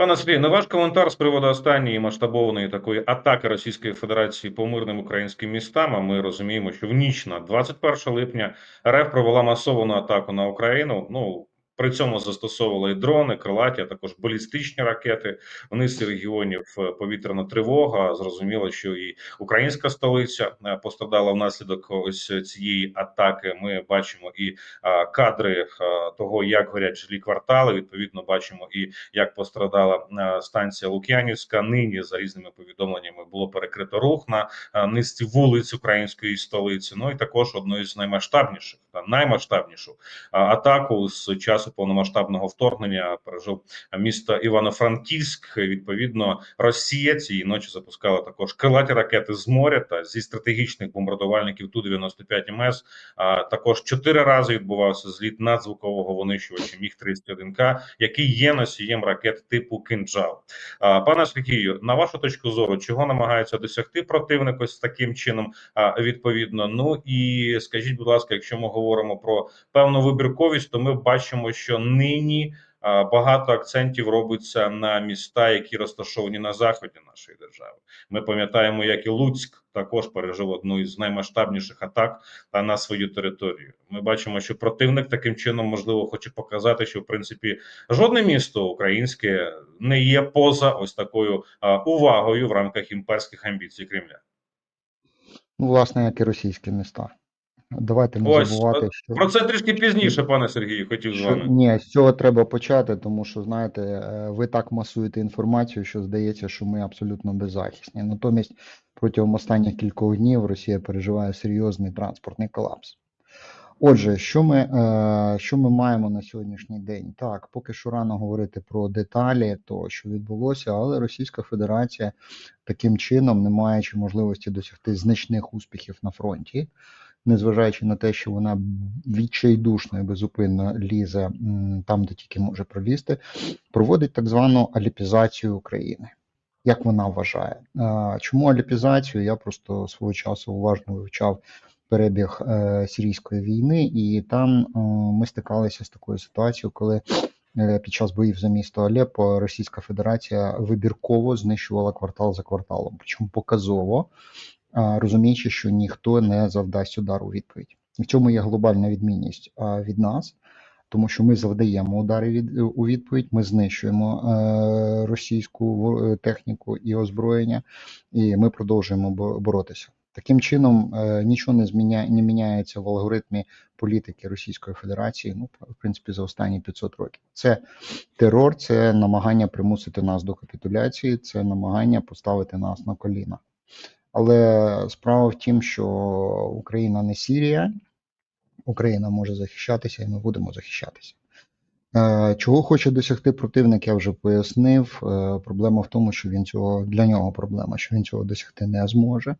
Пане Сергій, на ваш коментар з приводу останньої масштабованої такої атаки Російської Федерації по мирним українським містам. А Ми розуміємо, що в ніч на 21 липня РФ провела масовану атаку на Україну. Ну при цьому застосовували і дрони, крилаті, а також балістичні ракети. В низці регіонів е, повітряна тривога. Зрозуміло, що і українська столиця е, пострадала внаслідок ось цієї атаки. Ми бачимо і е, кадри того, як горять жилі квартали. Відповідно, бачимо і як пострадала станція Лук'янівська. Нині за різними повідомленнями було перекрито рух на низці вулиць української столиці. Ну і також одну із наймасштабніших та наймасштабнішу атаку з часу повномасштабного вторгнення пережив місто Івано-Франківськ. Відповідно, Росія цієї ночі запускала також крилаті ракети з моря та зі стратегічних бомбардувальників ту 95 МС. А також чотири рази відбувався зліт надзвукового винищувача Міг 31 К, який є носієм ракет типу «Кинджал». Пане Сергію, на вашу точку зору, чого намагається досягти противник ось таким чином? Відповідно, ну і скажіть, будь ласка, якщо ми про певну вибірковість, то ми бачимо, що нині багато акцентів робиться на міста, які розташовані на заході нашої держави. Ми пам'ятаємо, як і Луцьк також пережив одну із наймасштабніших атак на свою територію. Ми бачимо, що противник таким чином можливо хоче показати, що в принципі жодне місто українське не є поза ось такою увагою в рамках імперських амбіцій Кремля. Ну, власне, як і російські міста. Давайте не Ось, забувати, що, Про це трішки пізніше, пане Сергію, хотів з вами. ні, з цього треба почати, тому що, знаєте, е, ви так масуєте інформацію, що здається, що ми абсолютно беззахисні. Натомість протягом останніх кількох днів Росія переживає серйозний транспортний колапс. Отже, що ми, е, що ми маємо на сьогоднішній день? Так, поки що рано говорити про деталі, то що відбулося, але Російська Федерація таким чином, не маючи можливості досягти значних успіхів на фронті, незважаючи на те, що вона відчайдушно і безупинно лізе там, де тільки може пролізти, проводить так звану аліпізацію України. Як вона вважає? Чому аліпізацію? Я просто свого часу уважно вивчав перебіг е, сирійської війни, і там е, ми стикалися з такою ситуацією, коли е, під час боїв за місто Алеппо Російська Федерація вибірково знищувала квартал за кварталом, причому показово, розуміючи, що ніхто не завдасть удару у відповідь. І в цьому є глобальна відмінність від нас, тому що ми завдаємо удари від, у відповідь, ми знищуємо е, російську во- техніку і озброєння, і ми продовжуємо бо- боротися. Таким чином, е, нічого не зміняє, не міняється в алгоритмі політики Російської Федерації, ну, в принципі, за останні 500 років. Це терор, це намагання примусити нас до капітуляції, це намагання поставити нас на коліна. Але справа в тім, що Україна не Сірія, Україна може захищатися, і ми будемо захищатися. Е, Чого хоче досягти противник, я вже пояснив. Е, Проблема в тому, що він цього для нього проблема, що він цього досягти не зможе.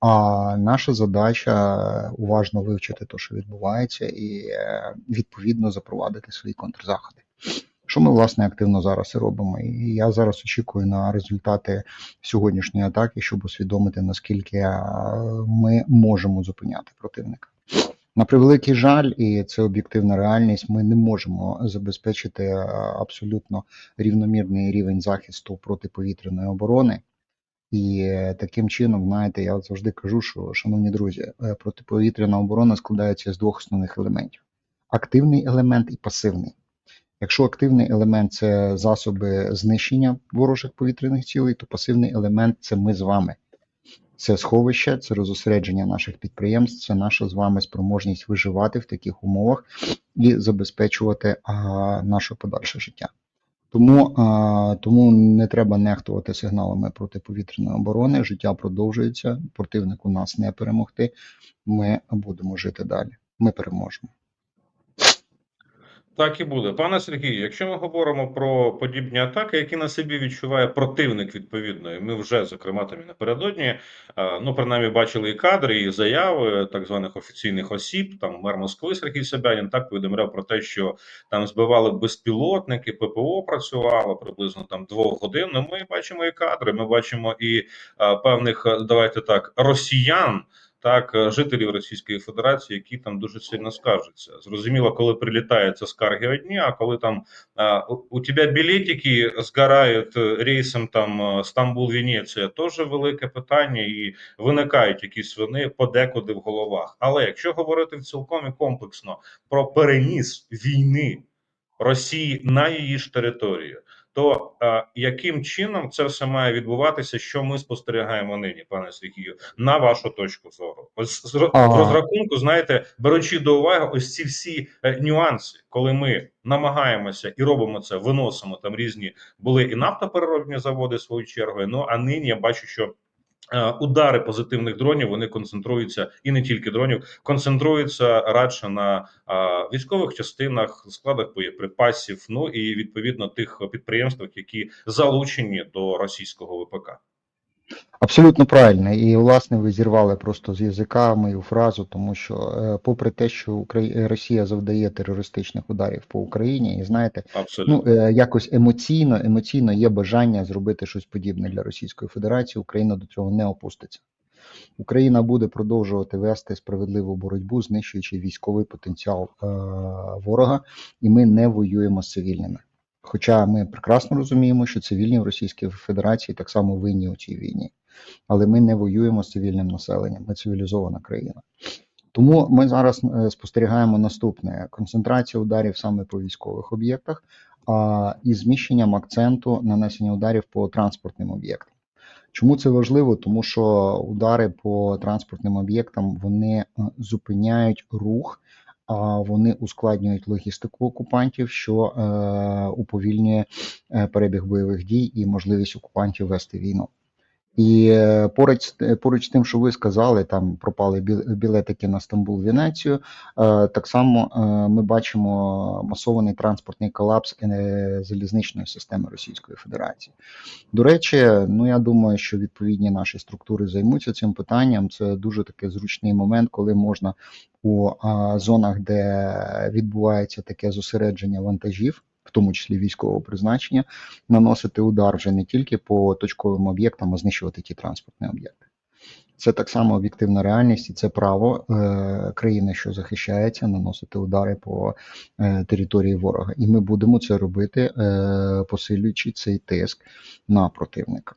А наша задача уважно вивчити те, що відбувається, і е, відповідно запровадити свої контрзаходи. Що ми власне активно зараз і робимо? І я зараз очікую на результати сьогоднішньої атаки, щоб усвідомити наскільки е, ми можемо зупиняти противника. На превеликий жаль, і це об'єктивна реальність. Ми не можемо забезпечити е, абсолютно рівномірний рівень захисту протиповітряної оборони. І таким чином, знаєте, я завжди кажу, що, шановні друзі, е, протиповітряна оборона складається з двох основних елементів: активний елемент і пасивний. Якщо активний елемент це засоби знищення ворожих повітряних цілей, то пасивний елемент це ми з вами. Це сховище, це розосередження наших підприємств, це наша з вами спроможність виживати в таких умовах і забезпечувати а, наше подальше життя. Тому, а, тому не треба нехтувати сигналами протиповітряної оборони. Життя продовжується, противнику нас не перемогти. Ми будемо жити далі. Ми переможемо. Так і буде, пане Сергію. Якщо ми говоримо про подібні атаки, які на собі відчуває противник відповідно, і ми вже зокрема там і напередодні, е, ну принаймні бачили і кадри, і заяви так званих офіційних осіб. Там мер Москви Сергій Собянін так повідомляв про те, що там збивали безпілотники, ППО працювало приблизно там двох годин. Ну, ми бачимо і кадри. Ми бачимо і е, певних, е, давайте так, росіян. Так е, жителів Російської Федерації, які там дуже сильно скаржаться. Зрозуміло, коли прилітає, це скарги одні, а коли там а, у, тебе білетики згорають е, рейсом там е, Стамбул-Венеція, теж велике питання, і виникають якісь вони подекуди в головах. Але якщо говорити цілком і комплексно про переніс війни Росії на її ж територію, то е, яким чином це все має відбуватися? Що ми спостерігаємо нині, пане Сергію, на вашу точку зору? Ось з ага. Розрахунку, знаєте, беручи до уваги ось ці всі е, нюанси, коли ми намагаємося і робимо це, виносимо там різні були і нафтопереробні заводи свою чергу. Ну а нині я бачу, що. Е, Удари позитивних дронів вони концентруються і не тільки дронів, концентруються радше на а, військових частинах, складах боєприпасів. Ну і відповідно тих підприємствах, які залучені до російського ВПК. Абсолютно правильно. І власне ви зірвали просто з язика мою фразу, тому що, е, попри те, що Украї... Росія завдає терористичних ударів по Україні, і знаєте, Абсолютно ну е, якось емоційно, емоційно є бажання зробити щось подібне для Російської Федерації. Україна до цього не опуститься. Україна буде продовжувати вести справедливу боротьбу, знищуючи військовий потенціал е, ворога, і ми не воюємо з цивільними. Хоча ми прекрасно розуміємо, що цивільні в Російській Федерації так само винні у цій війні, але ми не воюємо з цивільним населенням, ми цивілізована країна. Тому ми зараз е, спостерігаємо наступне: концентрація ударів саме по військових об'єктах а, і зміщенням акценту нанесення ударів по транспортним об'єктам. Чому це важливо? Тому що удари по транспортним об'єктам вони е, зупиняють рух, а вони ускладнюють логістику окупантів, що е, уповільнює е, перебіг бойових дій і можливість окупантів вести війну. І е, поруч, е, поруч тим, що ви сказали, там пропали біл- білетики на Стамбул, Венецію. е, Так само ми бачимо масований транспортний колапс залізничної системи Російської Федерації. До речі, ну я думаю, що відповідні наші структури займуться цим питанням. Це дуже такий зручний момент, коли можна у зонах, де відбувається таке зосередження вантажів, в тому числі військового призначення, наносити удар вже не тільки по точковим об'єктам, а знищувати ті транспортні об'єкти. Це так само об'єктивна реальність, і це право е, країни, що захищається, наносити удари по е, території ворога. І ми будемо це робити, е, посилюючи цей тиск на противника.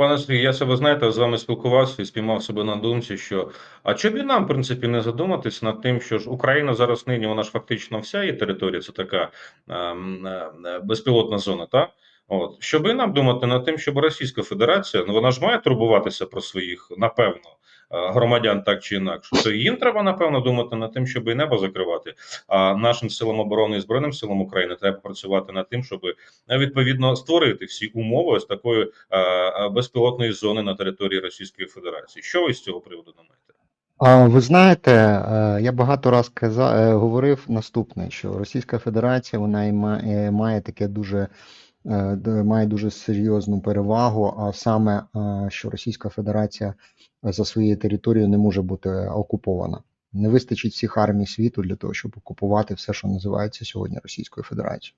Пане Сергій, я себе знаєте, з вами спілкувався і спіймав себе на думці, що а чому б і нам, в принципі, не задуматись над тим, що ж Україна зараз нині, вона ж фактично вся її територія, це така ем, е, безпілотна зона, так? От щоб і нам думати над тим, щоб Російська Федерація, ну вона ж має турбуватися про своїх, напевно, громадян так чи інакше. То їм треба напевно думати над тим, щоб і небо закривати. А нашим силам оборони і збройним силам України треба працювати над тим, щоб е, відповідно створити всі умови ось такої е, е, безпілотної зони на території Російської Федерації. Що ви з цього приводу думаєте? А ви знаєте, е, я багато раз казав, е, говорив наступне, що Російська Федерація вона і ма- е, має таке дуже е, має дуже серйозну перевагу, а саме, е, що Російська Федерація за своєю територією не може бути окупована. Не вистачить всіх армій світу для того, щоб окупувати все, що називається сьогодні Російською Федерацією.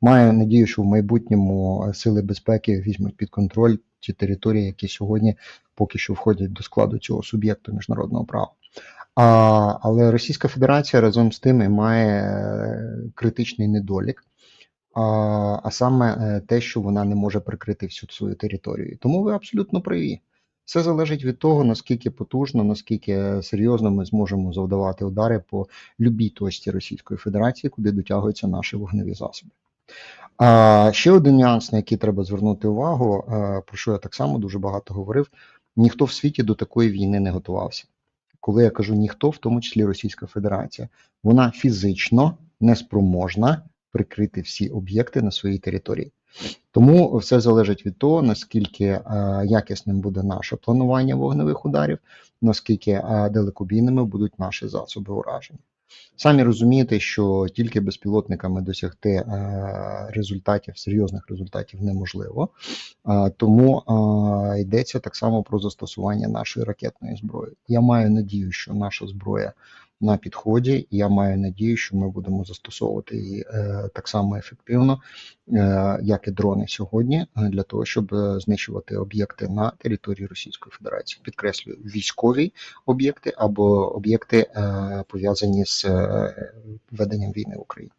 Маю надію, що в майбутньому е, сили безпеки візьмуть під контроль ті території, які сьогодні поки що входять до складу цього суб'єкту міжнародного права. А, але Російська Федерація разом з тим і має е, критичний недолік, а, а саме е, те, що вона не може прикрити всю свою територію. Тому ви абсолютно праві. Все залежить від того, наскільки потужно, наскільки серйозно ми зможемо завдавати удари по любій точці Російської Федерації, куди дотягуються наші вогневі засоби. А ще один нюанс, на який треба звернути увагу, е, про що я так само дуже багато говорив: ніхто в світі до такої війни не готувався. Коли я кажу ніхто, в тому числі Російська Федерація, вона фізично неспроможна прикрити всі об'єкти на своїй території. Тому все залежить від того, наскільки е, якісним буде наше планування вогневих ударів, наскільки е, далекобійними будуть наші засоби ураження. Самі розумієте, що тільки безпілотниками досягти е, результатів, серйозних результатів неможливо, Е, тому е, йдеться так само про застосування нашої ракетної зброї. Я маю надію, що наша зброя на підході. Я маю надію, що ми будемо застосовувати її е, так само ефективно, е, як і дрони сьогодні, е, для того, щоб знищувати об'єкти на території Російської Федерації. Підкреслюю, військові об'єкти або об'єкти пов'язані з веденням війни в Україні.